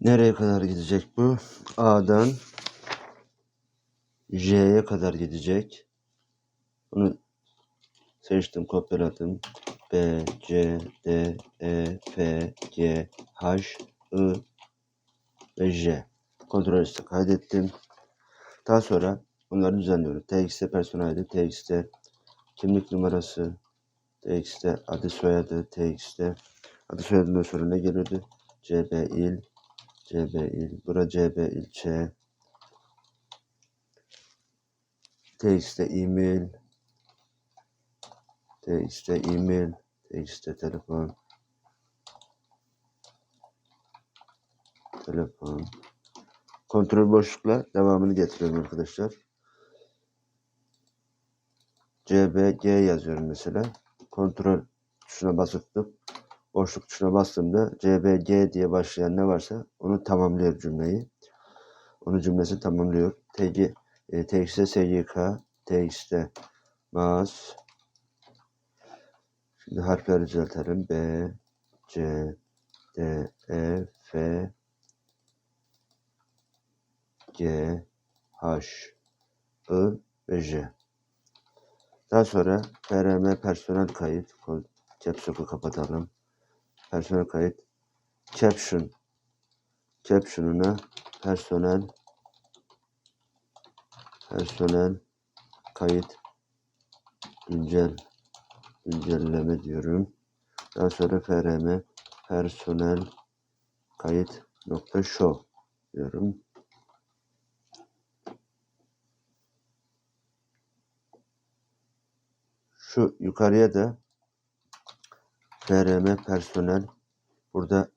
Nereye kadar gidecek bu? A'dan J'ye kadar gidecek. Bunu seçtim, kopyaladım. B, C, D, E, F, G, H, I ve J. Kontrol üstü kaydettim. Daha sonra bunları düzenliyorum. TXT personel ID, TXT kimlik numarası, TXT adı soyadı, TXT adı soyadından sonra ne geliyordu? CB il, CB il, bura CB ilçe, TXT e-mail, TXT e-mail, TXT telefon, telefon. Kontrol boşlukla devamını getiriyorum arkadaşlar. CBG yazıyorum mesela. Kontrol tuşuna basıp boşluk tuşuna bastığımda CBG diye başlayan ne varsa onu tamamlıyor cümleyi. Onu cümlesi tamamlıyor. TG, e, TXT SGK, TXT MAS. Şimdi harfleri düzeltelim. B, C, D, E, F, G, H, I ve J. Daha sonra PRM personel kayıt. Caps lock'u kapatalım. Personel kayıt. Caption. Caption'una personel personel kayıt güncel güncelleme diyorum. Daha sonra FRM personel kayıt nokta show diyorum. Şu yukarıya da FRM personel burada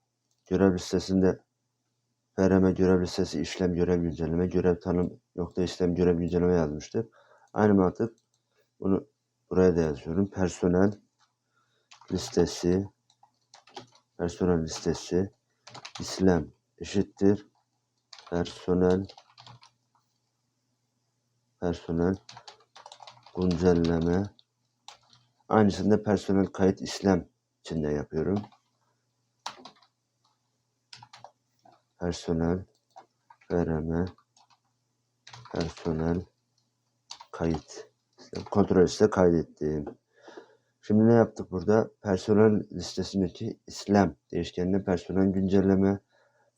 görev listesinde FRM görev listesi işlem görev güncelleme görev tanım nokta işlem görev güncelleme yazmıştır. Aynı mantık bunu buraya da yazıyorum. Personel listesi personel listesi işlem eşittir personel personel güncelleme aynısını da personel kayıt işlem içinde yapıyorum. Personel vereme personel kayıt kontrol liste kaydettim. Şimdi ne yaptık burada? Personel listesindeki İslam değişkenine personel güncelleme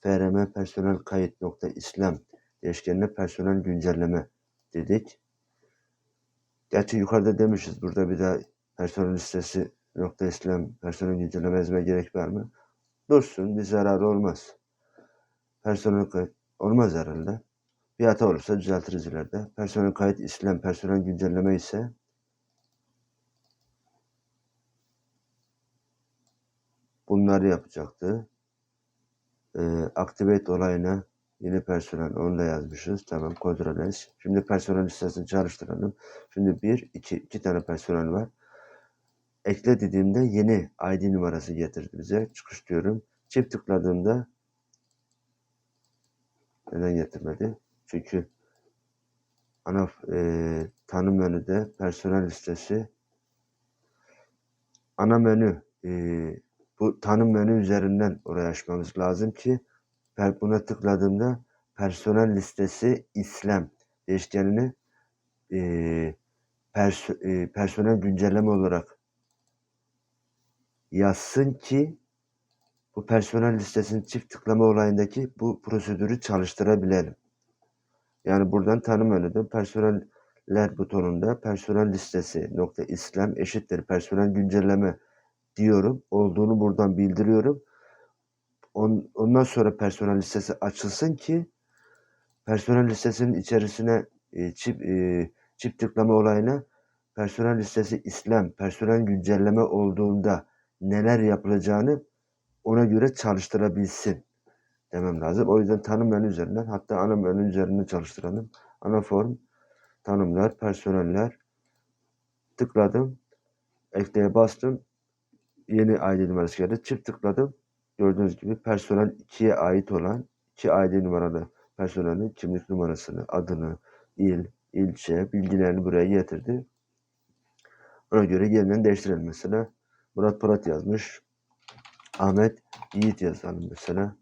FRM personel kayıt nokta İslam değişkenine personel güncelleme dedik. Gerçi yukarıda demişiz burada bir daha personel listesi nokta İslam personel güncelleme yazmaya gerek var mı? Dursun bir zararı olmaz. Personel kayıt olmaz herhalde. Bir hata olursa düzeltiriz ileride. Personel kayıt İslam personel güncelleme ise bunları yapacaktı. Ee, activate olayına yeni personel onu da yazmışız. Tamam kontrol S. Şimdi personel listesini çalıştıralım. Şimdi bir, iki, iki tane personel var. Ekle dediğimde yeni ID numarası getirdi bize. Çıkış diyorum. Çift tıkladığımda neden getirmedi? Çünkü ana e, tanım menüde personel listesi ana menü e, bu tanım menü üzerinden oraya açmamız lazım ki buna tıkladığımda personel listesi İslam değişkenini e, pers e, personel güncelleme olarak yazsın ki bu personel listesini çift tıklama olayındaki bu prosedürü çalıştırabilelim. Yani buradan tanım menüde personeller butonunda personel listesi nokta İslam eşittir personel güncelleme diyorum. Olduğunu buradan bildiriyorum. On, ondan sonra personel listesi açılsın ki personel listesinin içerisine e, çift, e, çift tıklama olayına personel listesi İslam, personel güncelleme olduğunda neler yapılacağını ona göre çalıştırabilsin demem lazım. O yüzden tanım menü üzerinden hatta ana menü üzerinden çalıştıralım. Ana form, tanımlar, personeller tıkladım. Ekleye bastım. Yeni ID numarası geldi. Çift tıkladım. Gördüğünüz gibi personel 2'ye ait olan 2 ID numaralı personelin kimlik numarasını, adını, il, ilçe, bilgilerini buraya getirdi. Ona göre yeniden değiştirelim mesela. Murat Polat yazmış. Ahmet Yiğit yazalım mesela.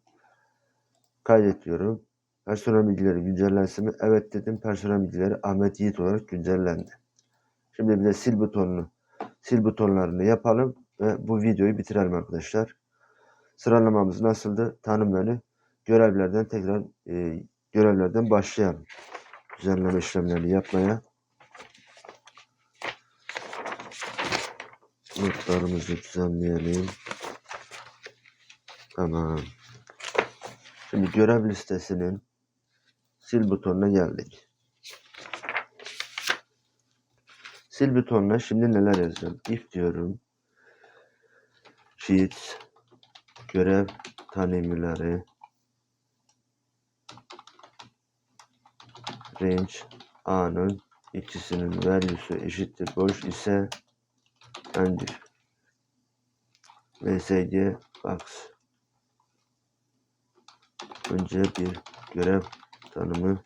Kaydet diyorum. Personel bilgileri güncellensin mi? Evet dedim. Personel bilgileri Ahmet Yiğit olarak güncellendi. Şimdi bir de sil butonunu sil butonlarını yapalım ve bu videoyu bitirelim arkadaşlar. Sıralamamız nasıldı? Tanım menü. Görevlerden tekrar e, görevlerden başlayalım. Düzenleme işlemlerini yapmaya. Notlarımızı düzenleyelim. Tamam. Şimdi görev listesinin sil butonuna geldik. Sil butonuna şimdi neler yazacağım? If diyorum. Sheets görev tanımları range a'nın ikisinin value'su eşittir boş ise and if vsg box önce bir görev tanımı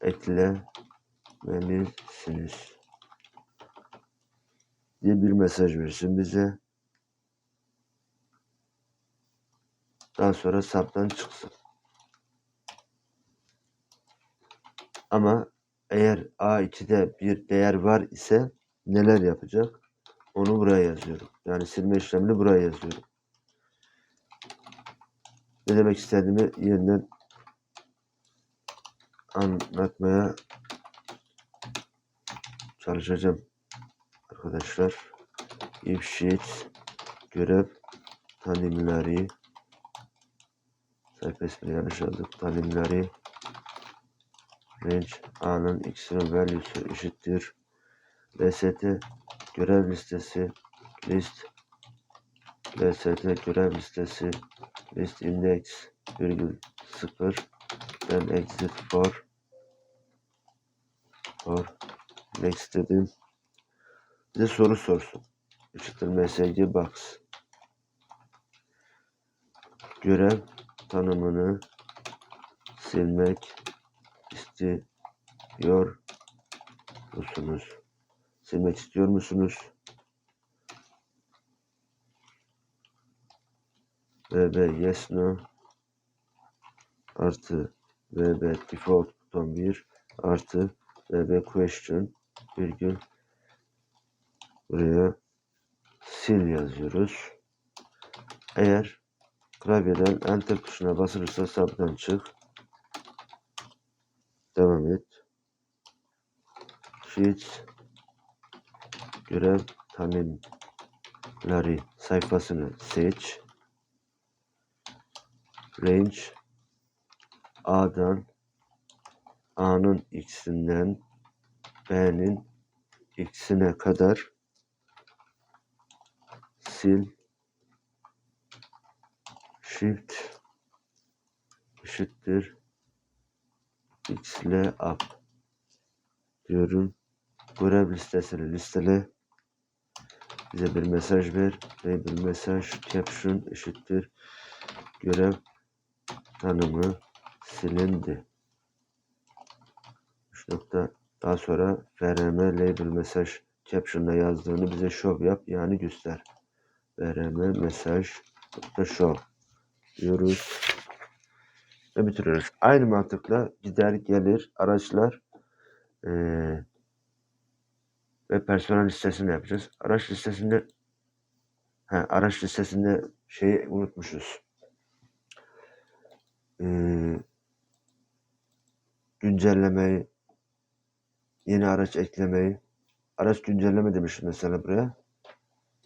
eklemelisiniz diye bir mesaj versin bize. Daha sonra saptan çıksın. Ama eğer A2'de bir değer var ise neler yapacak? Onu buraya yazıyorum. Yani silme işlemini buraya yazıyorum. Ne demek istediğimi yeniden anlatmaya çalışacağım arkadaşlar. If sheet görev tanımları sayfa ismini yanlış yazdık. Tanımları range a'nın x'inin value'su eşittir. Lst görev listesi list lst görev listesi list index virgül 0 then exit for for next dedim. Bize soru sorsun. Eşittir msg box. Görev tanımını silmek istiyor musunuz? Silmek istiyor musunuz? VB yes no artı VB default buton 1 artı VB question virgül buraya sil yazıyoruz. Eğer klavyeden enter tuşuna basılırsa sabdan çık. Devam et. Sheets görev tanımları sayfasını seç. Range A'dan A'nın x'inden B'nin x'ine kadar sil shift eşittir x ile up diyorum. Görev listesini listele. Bize bir mesaj ver ve bir mesaj caption eşittir. Görev tanımı silindi. 3 nokta daha sonra vrm label mesaj caption'da yazdığını bize show yap yani göster. vrm mesaj nokta show diyoruz ve bitiriyoruz. Aynı mantıkla gider gelir araçlar eee ve personel listesini yapacağız. Araç listesinde he, araç listesinde şeyi unutmuşuz. Ee, güncellemeyi yeni araç eklemeyi araç güncelleme demişiz mesela buraya.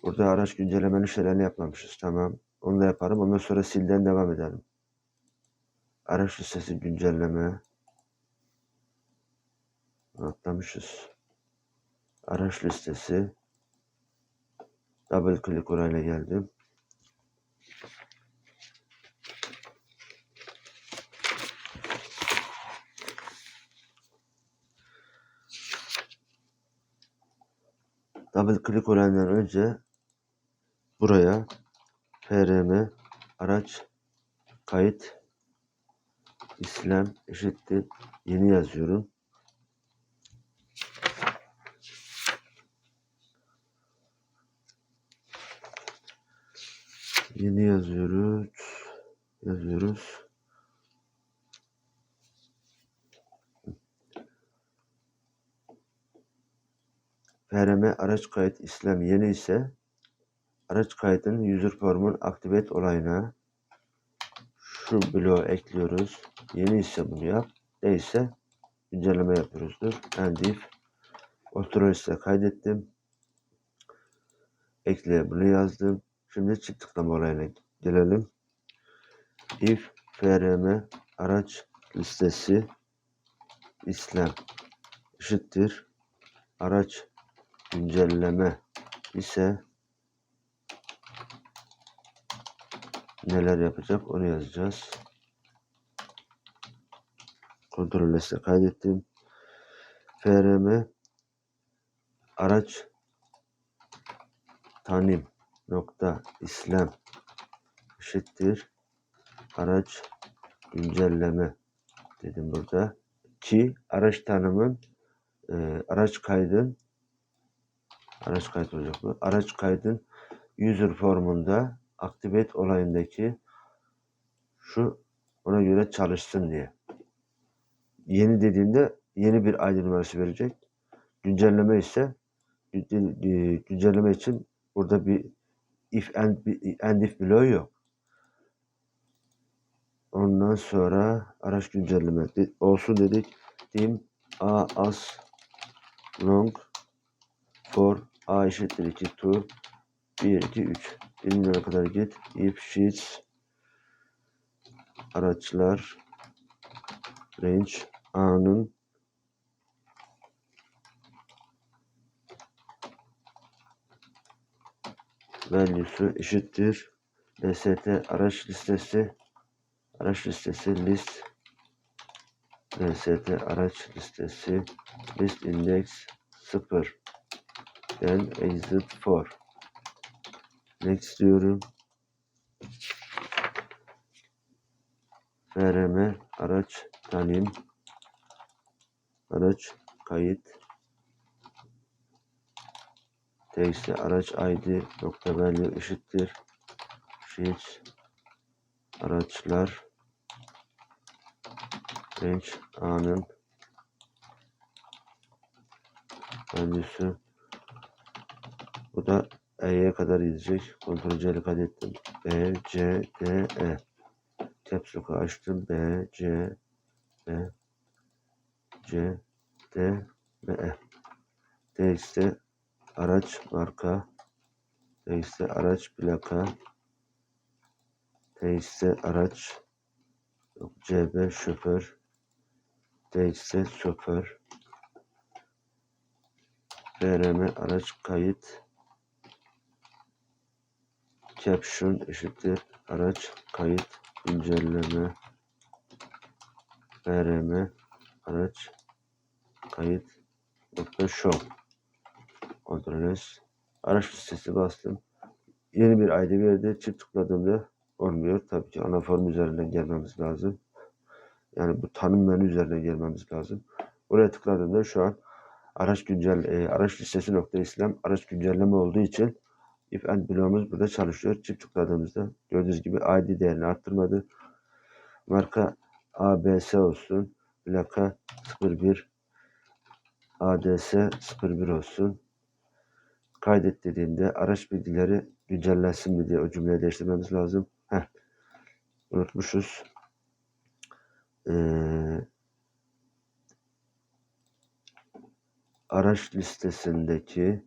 Burada araç güncellemenin şeylerini yapmamışız. Tamam. Onu da yaparım. Ondan sonra silden devam edelim. Araç listesi güncelleme. Atlamışız. Araç listesi. Double click orayla geldim. Double click olayından önce buraya frm araç kayıt işlem eşittir yeni yazıyorum. Yeni yazıyoruz. yazıyoruz. FRM araç kayıt işlem yeni ise araç kaydının user formun activate olayına şu bloğu ekliyoruz. Yeni ise bunu yap. Değilse güncelleme yapıyoruzdur. And if kaydettim. Ekleye bunu yazdım. Şimdi çift tıklama olayına gelelim. If frm araç listesi işlem eşittir araç güncelleme ise neler yapacak onu yazacağız. Kontrol liste kaydettim. frm araç tanim nokta işlem eşittir. Araç güncelleme dedim burada. Ki araç tanımın e, araç kaydın araç kayıt olacak bu. Araç kaydın user formunda activate olayındaki şu ona göre çalışsın diye. Yeni dediğinde yeni bir ID numarası verecek. Güncelleme ise e, güncelleme için burada bir if and, and if bloğu yok Ondan sonra araç güncelleme olsun dedik. Dim a as long for a eşittir 2 to 1 2 3 1 milyona kadar git. If sheets araçlar range a'nın value'su eşittir. lst araç listesi. Araç listesi list. Lst araç listesi list index 0 then exit for. Next diyorum. Frm araç tanim. Araç kayıt txt araç id nokta value eşittir. Sheets araçlar. Range a'nın value'su bu da e'ye kadar gidecek. Kontrol C'li kaydettim. B c d e. Caps lock'u açtım. B c b c d ve e. Txt araç marka. Txt araç plaka. Txt araç. Yok, cb şoför. Txt şoför. Frm araç kayıt. Caption eşittir araç kayıt güncelleme. Frm araç kayıt. Nokta show kontrol S. araç listesi bastım yeni bir ID verdi çift tıkladığımda olmuyor tabii ki ana form üzerinden gelmemiz lazım yani bu tanım menü üzerinden gelmemiz lazım oraya tıkladığımda şu an araç güncel e, araç listesi nokta işlem araç güncelleme olduğu için if and bloğumuz burada çalışıyor. Çift tıkladığımızda gördüğünüz gibi ID değerini arttırmadı. Marka ABS olsun. Plaka 01 ADS 01 olsun. Kaydet dediğinde araç bilgileri güncellensin mi diye o cümleyi değiştirmemiz lazım. Heh. Unutmuşuz. Ee, araç listesindeki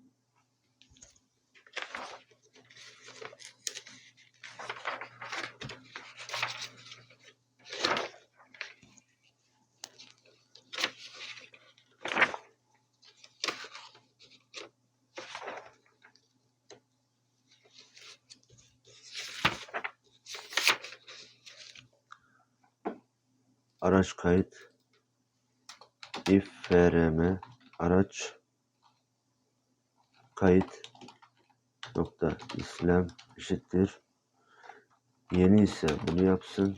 araç kayıt. İf frm araç kayıt. Nokta. İşlem eşittir. Yeni ise bunu yapsın.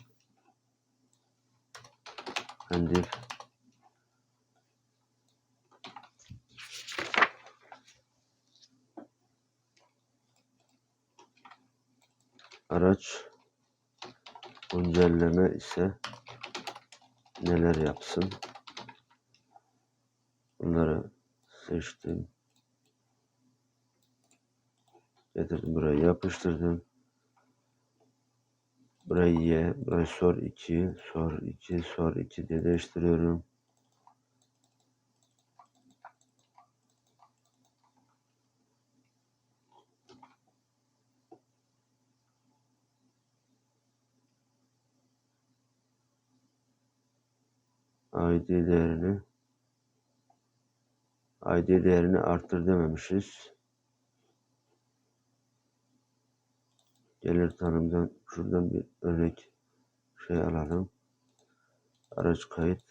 And if araç Güncelleme ise neler yapsın? Bunları seçtim. Getirdim buraya yapıştırdım. Burayı Y, burayı sor 2, sor 2, sor 2 diye değiştiriyorum. ID değerini ID değerini arttır dememişiz. Gelir tanımdan şuradan bir örnek şey alalım. Araç kayıt.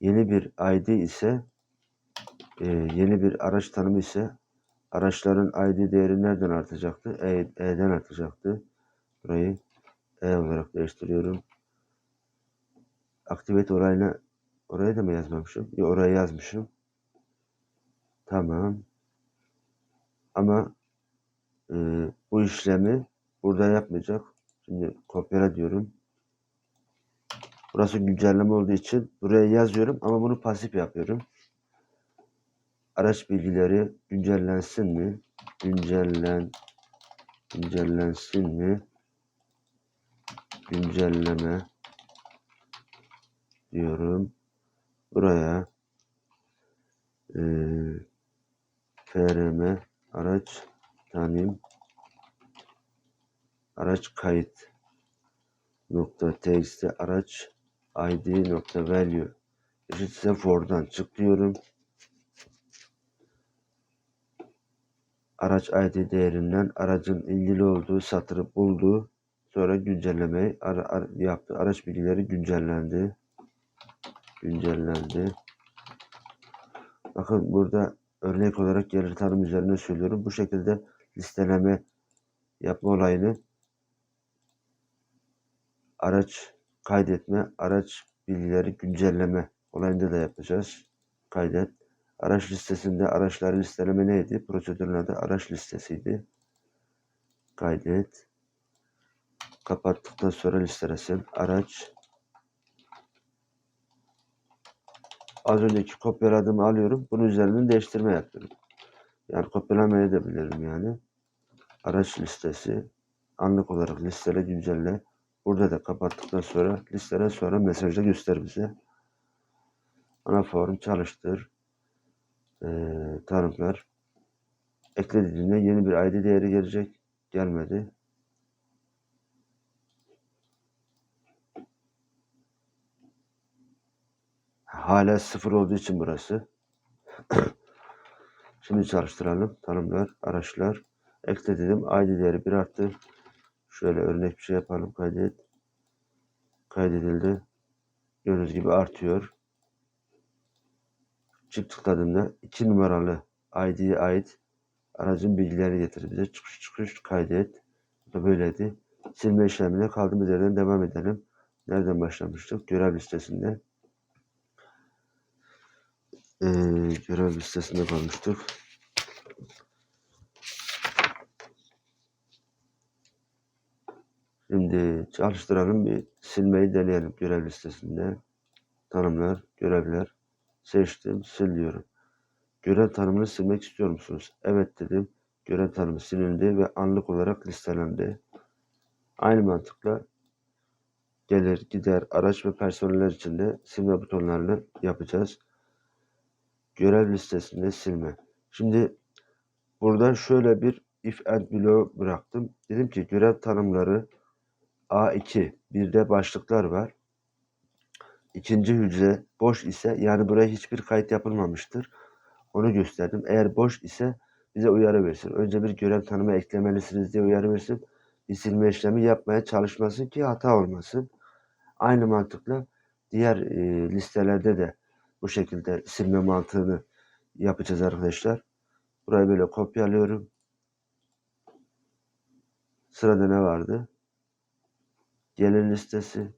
Yeni bir ID ise e, yeni bir araç tanımı ise araçların ID değeri nereden artacaktı? E, E'den artacaktı. Burayı E olarak değiştiriyorum. Activate olayına oraya da mı yazmamışım? Yok oraya yazmışım. Tamam. Ama e, bu işlemi burada yapmayacak. Şimdi kopyala diyorum. Burası güncelleme olduğu için buraya yazıyorum ama bunu pasif yapıyorum. Araç bilgileri güncellensin mi? Güncellen güncellensin mi? Güncelleme diyorum. Buraya e, FRM araç tanım araç kayıt nokta txt araç id nokta value eşitse for'dan çık diyorum. Araç id değerinden aracın ilgili olduğu satırı buldu. Sonra güncellemeyi ara, ara- yaptı. Araç bilgileri güncellendi. Güncellendi. Bakın burada örnek olarak gelir tanım üzerine söylüyorum. Bu şekilde listeleme yapma olayını araç kaydetme, araç bilgileri güncelleme olayında da yapacağız. Kaydet. Araç listesinde araçları listeleme neydi? Prosedürün adı araç listesiydi. Kaydet. Kapattıktan sonra listelesin. Araç. Az önceki kopyaladığımı alıyorum. Bunun üzerinden değiştirme yapıyorum. Yani kopyalamayı da yani. Araç listesi. Anlık olarak listele güncelle. Burada da kapattıktan sonra listele sonra mesajda göster bize. Ana form çalıştır. Ee, tanımlar. Ekle dediğinde yeni bir ID değeri gelecek. Gelmedi. Hala sıfır olduğu için burası. Şimdi çalıştıralım. Tanımlar, araçlar. Ekle dedim. ID değeri bir arttı. Şöyle örnek bir şey yapalım. Kaydet. Kaydedildi. Gördüğünüz gibi artıyor. Çift tıkladığımda 2 numaralı ID'ye ait aracın bilgileri getirir bize. Çıkış çıkış kaydet. Bu da böyleydi. Silme işlemine kaldığımız yerden devam edelim. Nereden başlamıştık? Görev listesinde. Ee, görev listesinde kalmıştık. Şimdi çalıştıralım bir silmeyi deneyelim görev listesinde. Tanımlar, görevler. Seçtim, sil diyorum. Görev tanımını silmek istiyor musunuz? Evet dedim. Görev tanımı silindi ve anlık olarak listelendi. Aynı mantıkla gelir, gider, araç ve personeller için de silme butonlarını yapacağız. Görev listesinde silme. Şimdi burada şöyle bir if and below bıraktım. Dedim ki görev tanımları A2 bir de başlıklar var. İkinci hücre boş ise yani buraya hiçbir kayıt yapılmamıştır. Onu gösterdim. Eğer boş ise bize uyarı versin. Önce bir görev tanımı eklemelisiniz diye uyarı versin. Bir silme işlemi yapmaya çalışmasın ki hata olmasın. Aynı mantıkla diğer e, listelerde de bu şekilde silme mantığını yapacağız arkadaşlar. Burayı böyle kopyalıyorum. Sırada ne vardı? Gelir listesi.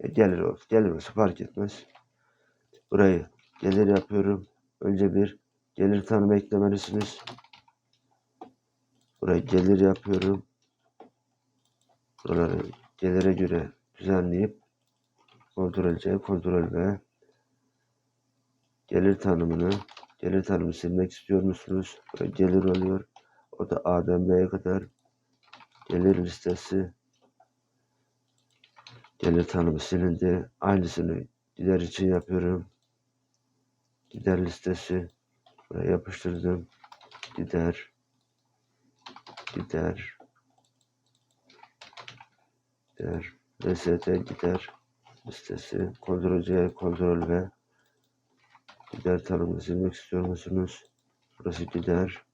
E, gelir olsun. Gelir olsun fark etmez. Burayı gelir yapıyorum. Önce bir gelir tanımı eklemelisiniz. Burayı gelir yapıyorum. Buraları gelire göre düzenleyip kontrol C, kontrol V gelir tanımını gelir tanımı silmek istiyor musunuz? Böyle gelir oluyor. O da A'dan B'ye kadar gelir listesi gelir tanımı silindi. Aynısını gider için yapıyorum. Gider listesi buraya yapıştırdım. Gider gider gider RST gider listesi kontrol C kontrol V gider tanımını silmek istiyor musunuz? Burası gider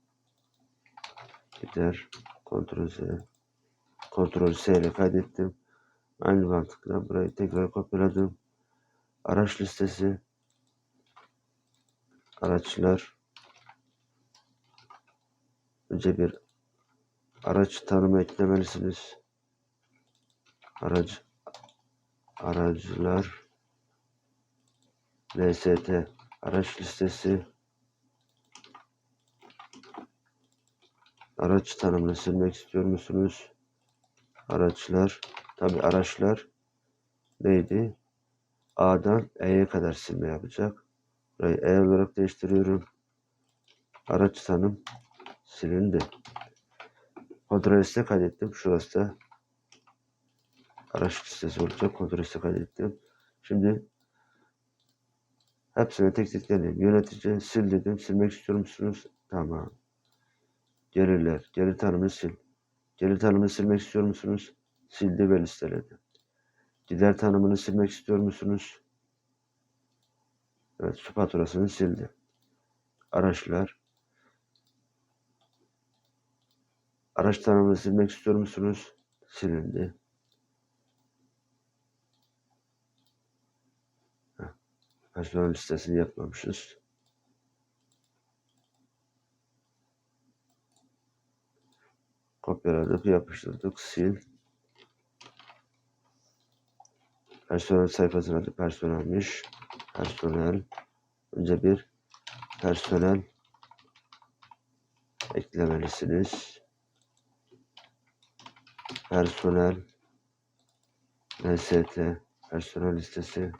gider kontrol Z kontrol S ile kaydettim. Aynı mantıkla burayı tekrar kopyaladım. Araç listesi araçlar önce bir araç tanımı eklemelisiniz. Araç aracılar LST araç listesi araç tanımını silmek istiyor musunuz? Araçlar tabi araçlar neydi? A'dan E'ye kadar silme yapacak. Burayı E olarak değiştiriyorum. Araç tanım silindi. Kontrol liste kaydettim. Şurası da araç listesi olacak. Kontrol liste kaydettim. Şimdi hepsine tek tek geleyim. Yönetici sil dedim. Silmek istiyor musunuz? Tamam. Gelirler. Gelir tanımını sil. Gelir tanımını silmek istiyor musunuz? Sildi ve listeledi. Gider tanımını silmek istiyor musunuz? Evet, su faturasını sildi. Araçlar. Araç tanımını silmek istiyor musunuz? Silindi. Personel listesini yapmamışız. Kopyaladık, yapıştırdık, sil. Personel sayfasının adı personelmiş. Personel. Önce bir personel eklemelisiniz. Personel LST personel listesi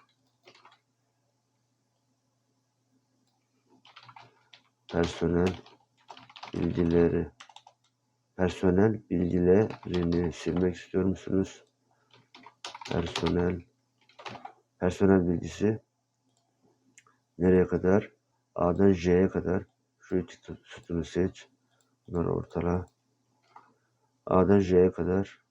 personel bilgileri personel bilgilerini silmek istiyor musunuz? Personel personel bilgisi nereye kadar? A'dan J'ye kadar şu iki sütunu seç. Bunları ortala. A'dan J'ye kadar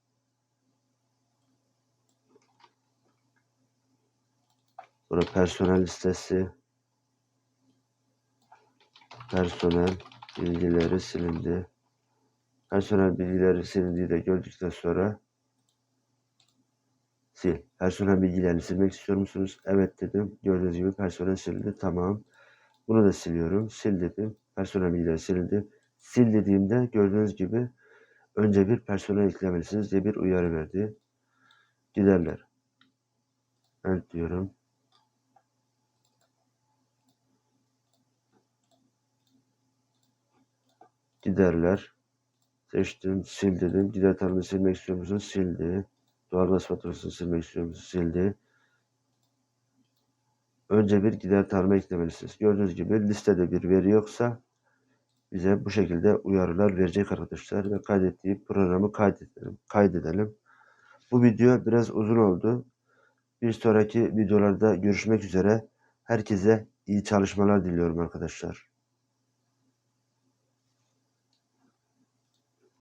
Burada personel listesi personel bilgileri silindi. Personel bilgileri silindiği de gördükten sonra sil. Personel bilgilerini silmek istiyor musunuz? Evet dedim. Gördüğünüz gibi personel silindi. Tamam. Bunu da siliyorum. Sil dedim. Personel bilgileri silindi. Sil dediğimde gördüğünüz gibi önce bir personel eklemelisiniz diye bir uyarı verdi. Giderler. Evet diyorum. Giderler. Seçtim. Sil dedim. Gider tanımını silmek istiyor musunuz? Sildi. Doğalgaz faturasını silmek istiyor musunuz? Sildi. Önce bir gider tanımı eklemelisiniz. Gördüğünüz gibi listede bir veri yoksa bize bu şekilde uyarılar verecek arkadaşlar ve kaydettiği programı kaydedelim. kaydedelim. Bu video biraz uzun oldu. Bir sonraki videolarda görüşmek üzere. Herkese iyi çalışmalar diliyorum arkadaşlar.